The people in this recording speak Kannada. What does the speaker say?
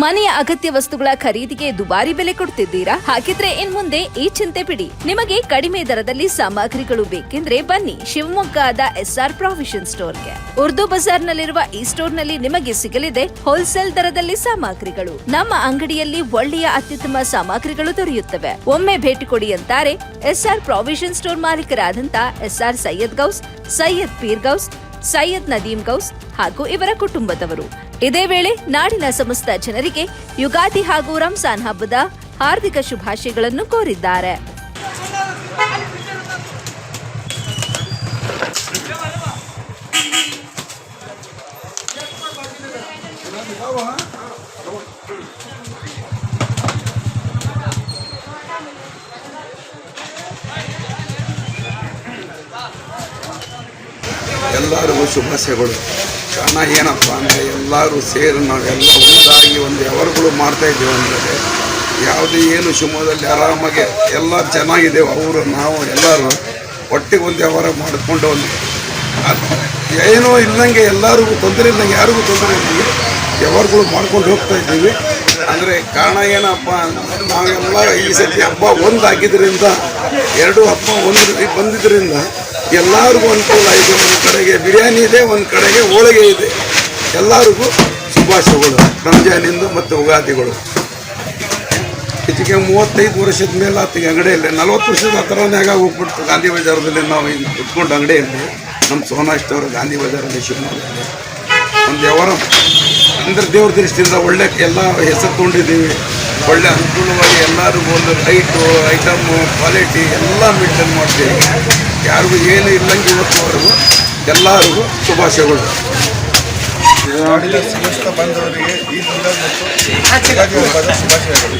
ಮನೆಯ ಅಗತ್ಯ ವಸ್ತುಗಳ ಖರೀದಿಗೆ ದುಬಾರಿ ಬೆಲೆ ಕೊಡ್ತಿದ್ದೀರಾ? ಹಾಗಿದ್ರೆ ಇನ್ ಮುಂದೆ ಈ ಚಿಂತೆ ಬಿಡಿ. ನಿಮಗೆ ಕಡಿಮೆ ದರದಲ್ಲಿ ಸಾಮಗ್ರಿಗಳು ಬೇಕೆಂದ್ರೆ ಬನ್ನಿ ಶಿವಮೊಗ್ಗದ ಎಸ್ಆರ್ ಪ್ರಾವಿಷನ್ ಸ್ಟೋರ್ಗೆ. ಉರ್ದು ಬಜಾರ್ನಲ್ಲಿರುವ ಈ ಸ್ಟೋರ್ನಲ್ಲಿ ನಿಮಗೆ ಸಿಗಲಿದೆ ಹೋಲ್ಸೇಲ್ ದರದಲ್ಲಿ ಸಾಮಗ್ರಿಗಳು. ನಮ್ಮ ಅಂಗಡಿಯಲ್ಲಿ ಒಳ್ಳೆಯ ಅತ್ಯುತ್ತಮ ಸಾಮಗ್ರಿಗಳು ದೊರೆಯುತ್ತವೆ. ಒಮ್ಮೆ ಭೇಟಿ ಕೊಡಿ ಅಂತಾರೆ ಎಸ್ಆರ್ ಪ್ರಾವಿಷನ್ ಸ್ಟೋರ್ ಮಾಲೀಕರಾದಂತ ಎಸ್ಆರ್ ಸೈಯದ್ ಗೌಸ್, ಸೈಯದ್ ಪೀರ್ ಗೌಸ್, ಸೈಯದ್ ನದೀಮ್ ಗೌಸ್ ಹಾಗೂ ಇವರ ಕುಟುಂಬದವರು. ಇದೇ ವೇಳೆ ನಾಡಿನ ಸಮಸ್ತ ಜನರಿಗೆ ಯುಗಾದಿ ಹಾಗೂ ರಂಜಾನ್ ಹಬ್ಬದ ಹಾರ್ದಿಕ ಶುಭಾಶಯಗಳನ್ನು ಕೋರಿದ್ದಾರೆ. ಎಲ್ಲರಿಗೂ ಶುಭಾಶಯಗಳು. ಕಾರಣ ಏನಪ್ಪ ಅಂದರೆ ಎಲ್ಲರೂ ಸೇರಿ ನಾವೆಲ್ಲ ಒಂದಾಗಿ ಒಂದು ವ್ಯವಹಾರಗಳು ಮಾಡ್ತಾ ಇದ್ದೀವಿ ಅಂದರೆ ಯಾವುದೇ ಏನು ಶಿವಮೊಗ್ಗದಲ್ಲಿ ಆರಾಮಾಗಿ ಎಲ್ಲ ಚೆನ್ನಾಗಿದ್ದೇವೆ. ಅವರು, ನಾವು ಎಲ್ಲರೂ ಒಟ್ಟಿಗೆ ಒಂದು ವ್ಯವಹಾರ ಮಾಡಿಕೊಂಡು ಒಂದು ಏನೋ ಇಲ್ಲದಂಗೆ ಎಲ್ಲರಿಗೂ ತೊಂದರೆ ಇಲ್ಲದಂಗೆ ಯಾರಿಗೂ ತೊಂದರೆ ಇದ್ದೀವಿ ವ್ಯವಹಾರಗಳು ಮಾಡ್ಕೊಂಡು ಹೋಗ್ತಾ ಇದ್ದೀವಿ. ಅಂದರೆ ಕಾರಣ ಏನಪ್ಪ ನಾವೆಲ್ಲ ಈ ಸತಿ ಹಬ್ಬ ಒಂದಾಗಿದ್ದರಿಂದ ಎರಡು ಹಬ್ಬ ಒಂದು ಬಂದಿದ್ದರಿಂದ ಎಲ್ಲರಿಗೂ ಅನುಕೂಲ ಇದೆ. ಒಂದು ಕಡೆಗೆ ಬಿರಿಯಾನಿ ಇದೆ, ಒಂದು ಕಡೆಗೆ ಹೋಳಿಗೆ ಇದೆ. ಎಲ್ಲರಿಗೂ ಶುಭಾಶಯಗಳು, ರಂಜಾನಿಂದು ಮತ್ತು ಉಗಾದಿಗಳು. ಹೆಚ್ಚಿಗೆ ಮೂವತ್ತೈದು ವರ್ಷದ ಮೇಲೆ ಆತಿಗೆ ಅಂಗಡಿಯಲ್ಲಿ. ನಲ್ವತ್ತು ವರ್ಷದ ಹತ್ರನೇ ಹೋಗ್ಬಿಡ್ತು ಗಾಂಧಿ ಬಜಾರದಲ್ಲಿ ನಾವು ಇಲ್ಲಿ ಕುತ್ಕೊಂಡು ಅಂಗಡಿಯಲ್ಲಿ. ನಮ್ಮ ಸೋನಾ ಸ್ಟೋರ್ ಗಾಂಧಿ ಬಜಾರಲ್ಲಿ ಶಿವಮೊಗ್ಗದಲ್ಲಿ ಒಂದು ವ್ಯವಹಾರ ಅಂದರೆ ದೇವ್ರ ದೃಷ್ಟಿಯಿಂದ ಒಳ್ಳೆ ಎಲ್ಲ ಹೆಸರು ತೊಗೊಂಡಿದ್ದೀವಿ. ಒಳ್ಳೆ ಅನುಕೂಲವಾಗಿ ಎಲ್ಲರಿಗೂ ಒಂದು ಲೈಟು ಐಟಮ್ಮು ಕ್ವಾಲಿಟಿ ಎಲ್ಲ ಮೇಂಟೈನ್ ಮಾಡ್ತೀವಿ. ಯಾರಿಗೂ ಏನು ಇಲ್ಲಂಗೆ ಇವತ್ತುವರೆಗೂ ಎಲ್ಲರಿಗೂ ಶುಭಾಶಯಗಳು. ಬಂದವರಿಗೆ ಈ ಮತ್ತು ಶುಭಾಶಯಗಳು.